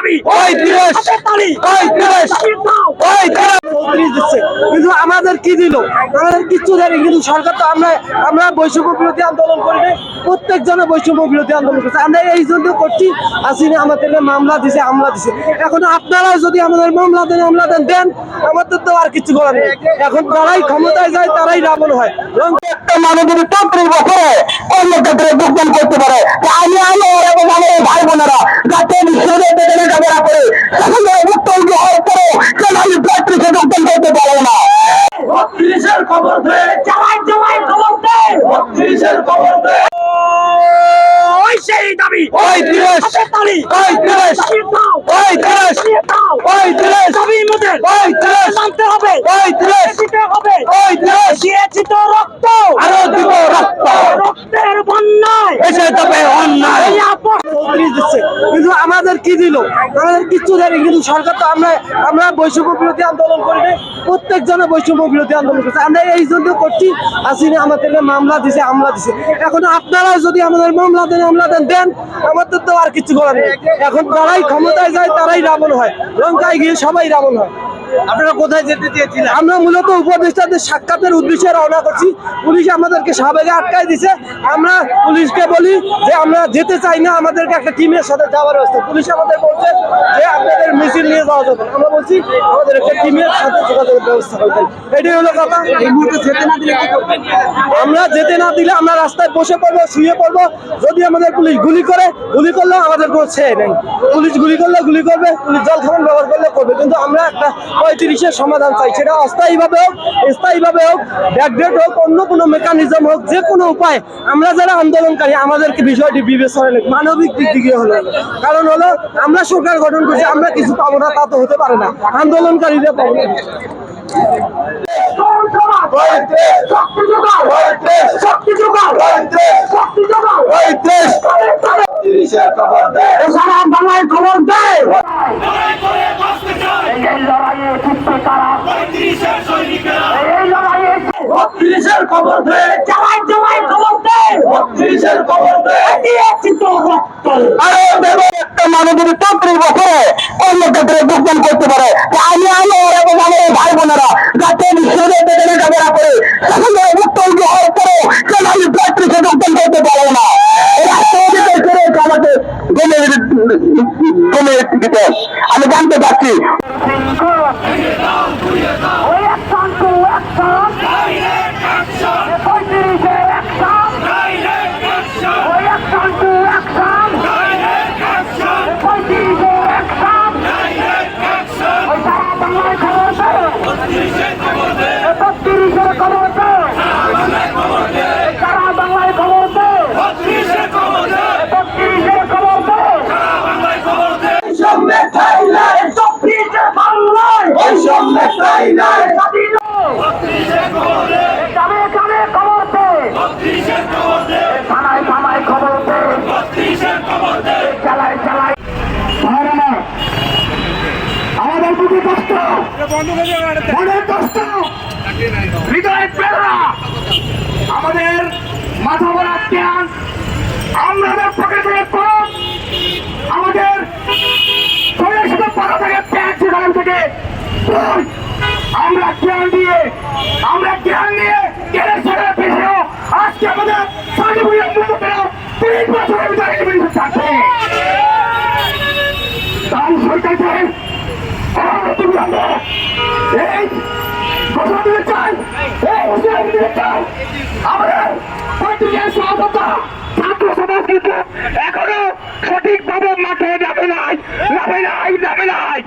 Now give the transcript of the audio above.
দাবি। ওই তিরিশ ওই তিরিশ ওই চৌত্রিশ দিচ্ছে। কিন্তু আমাদের কি দিল? আমাদের কিচ্ছু দেয়নি। কিন্তু সরকার তো আমরা আমরা বৈষম্য বিরোধী আন্দোলন করি প্রত্যেক জনে বৈষম্য বিরোধী আন্দোলন করছে। আমরা এই জন্য করছি। আসিনি আমাদেরকে মামলা দিছে আমলা দিছে। এখন আপনারা যদি আমাদের মামলা দেন আমলা দেন দেন আমাদের তো আর কিছু করার নেই। এখন তারাই ক্ষমতায় যায় তারাই রাবণ হয়। এবং একটা মানুষ যদি চৌত্রিশ বছরে অন্য ক্ষেত্রে যোগদান করতে পারে। আমি আমি এবং আমার ভাই বোনেরা যাতে বিশ্ববিদ্যালয় থেকে লেখাপড়া উত্তর হওয়ার পরেও কেন আমি পঁয়ত্রিশে যোগদান করতে পারব না? বত্রিশের খবর দে। চালাই চালাই খবর দে। বত্রিশের খবর দে। ওই সেই দাবি। ওই তিরিশ। হাতের তালি। ওই তিরিশ। দাবি দাও ওই তিরিশ। দাবি দাও ওই তিরিশ। দাবি মোদের। ওই তিরিশ। মানতে হবে। ওই তিরিশ দিতে হবে ওই তিরিশ দিয়েছি তো রক্ত আরও দিব রক্ত রক্তের বন্যায় এসে তবে অন্যায় এই আপস চৌত্রিশ দিচ্ছে কিন্তু আমাদের কি দিল? আমাদের কিচ্ছু দেয়নি, কিন্তু সরকার তো আমরা আমরা বৈষম্য বিরোধী আন্দোলন করি। প্রত্যেক জনে বৈষম্য বিরোধী আন্দোলন করছে। আমরা এই জন্য করছি। আসিনি আমাদের মামলা দিছে আমলা দিছে। এখন আপনারা যদি আমাদের মামলা দেন আমলা দেন দেন, আমাদের তো আর কিছু করার নেই। এখন তারাই ক্ষমতায় যায়, তারাই রাবণ হয়। লঙ্কায় গিয়ে সবাই রাবণ হয়। আপনারা কোথায় যেতে চেয়েছিলেন? আমরা মূলত উপদেষ্টাদের সাক্ষাতের উদ্দেশ্যে রওনা করছি। পুলিশ আমাদেরকে সাবেগে আটকায় দিছে। আমরা পুলিশকে বলি যে আমরা যেতে চাই না আমাদেরকে একটা টিমের সাথে যাওয়ার ব্যবস্থা। পুলিশ আমাদের বলছে যে আপনাদের মিছিল নিয়ে যাওয়া যাবে আমরা বলছি আমাদের একটা টিমের সাথে যোগাযোগের ব্যবস্থা করতে এটাই হলো কথা। এই মুহূর্তে যেতে না দিলে কি করবেন? আমরা যেতে না দিলে আমরা রাস্তায় বসে পড়ব শুয়ে পড়ব। যদি আমাদের পুলিশ গুলি করে গুলি করলেও আমাদের কোনো ছেয়ে নেই। পুলিশ গুলি করলে গুলি করবে পুলিশ জল খাবার ব্যবহার করলে করবে। কিন্তু আমরা একটা পঁয়ত্রিশের সমাধান চাই। সেটা অস্থায়ীভাবে হোক, স্থায়ীভাবে হোক, ব্যাকডেট হোক, অন্য কোনো মেকানিজম হোক, যে কোনো উপায়। আমরা যারা আন্দোলনকারী, আমাদেরকে বিষয়টি বিবেচনা নেই মানবিক দিক থেকে হলো। কারণ হলো, আমরা সরকার গঠন করছি, আমরা কিছু পাবো না, তা তো হতে পারে না। আন্দোলনকারীরা পাবো বাংলায় একটা মানুষ যদি বছরে অন্য ক্ষেত্রে যোগদান করতে পারে আমি আমি এবং আমার ভাই বোনেরা যাতে বিশ্ববিদ্যালয় থেকে লেখাপড়া করে সেখানে উত্তর হওয়ার পরেও কেন আমি পঁয়ত্রিশে যোগদান করতে পারব না রাষ্ট্রপতি করে আমাকে গমে গমে দিতে আমি জানতে পারছি। ওই অ্যাকশন টু অ্যাকশন পঁয়ত্রিশে অ্যাকশন ওই অ্যাকশন টু অ্যাকশন পঁয়ত্রিশে অ্যাকশন ওই সারা বাংলায় খবর দে বত্রিশের খবর দে সারা বাংলায় খবর দে বত্রিশের খবর দে সঙ্গে ঠাই নাই চব্বিশে বাংলায় সঙ্গে ঠাই নাই স্বাধীন। যাবে যাবে খবর দে। থানায় থানায় খবর চালায় চালায় আমাদের বুকে কষ্ট। মনের কষ্ট। হৃদয়ের প্রেরণা। আমাদের মাথা ভরা আমাদের পকেটে পথ আমাদের বই। আমরা জ্ঞান দিয়ে, আমরা জ্ঞান নিয়ে জ্ঞানের সাথে পেশেও আজকে আমাদের সার্টিফিকেট মূল্য পেল তিন বছরের ভিতরে ইমিগ্রেশন থাকছে তাই সরকারকে অবিলম্বে এই ঘোষণা দিতে চাই, এই হুঁশিয়ারি দিতে চাই। আমাদের পঁয়ত্রিশের সহযোগিতা ছাত্র সমাজ এখনও সঠিকভাবে মাঠে যাবে নাই যাবে নাই যাবে নাই।